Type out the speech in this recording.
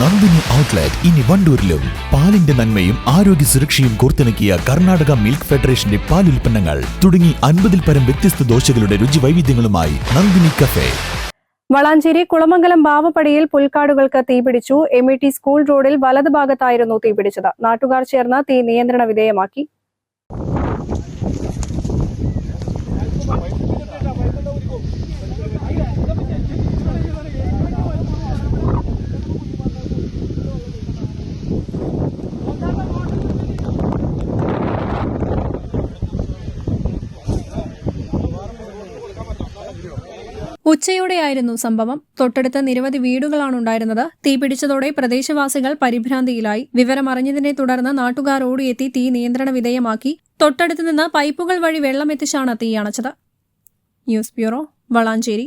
Nandini outlet ഇനി വണ്ടൂരിലും. പാലിന്റെ നന്മയും ആരോഗ്യ സുരക്ഷയും കോർത്തിണക്കിയ കർണാടക മിൽക്ക് ഫെഡറേഷന്റെ പാൽ ഉൽപ്പന്നങ്ങൾ തുടങ്ങി അൻപതിൽ പരം വ്യത്യസ്ത ദോശകളുടെ രുചി വൈവിധ്യങ്ങളുമായി നന്ദിനി കഫേ. വളാഞ്ചേരി കുളമംഗലം ബാവപ്പടിയിൽ പുൽക്കാടുകൾക്ക് തീപിടിച്ചു എം ഇ ടി സ്കൂൾ റോഡിൽ വലത് ഭാഗത്തായിരുന്നു തീപിടിച്ചത് നാട്ടുകാർ ചേർന്ന് തീ നിയന്ത്രണ വിധേയമാക്കി. ഉച്ചയോടെയായിരുന്നു സംഭവം. തൊട്ടടുത്ത നിരവധി വീടുകളാണ് ഉണ്ടായിരുന്നത്. തീപിടിച്ചതോടെ പ്രദേശവാസികൾ പരിഭ്രാന്തിയിലായി. വിവരമറിഞ്ഞതിനെ തുടർന്ന് നാട്ടുകാർ ഓടിയെത്തി തീ നിയന്ത്രണ വിധേയമാക്കി. തൊട്ടടുത്ത് നിന്ന് പൈപ്പുകൾ വഴി വെള്ളമെത്തിച്ചാണ് തീ അണച്ചത്. News bureau Valanchery.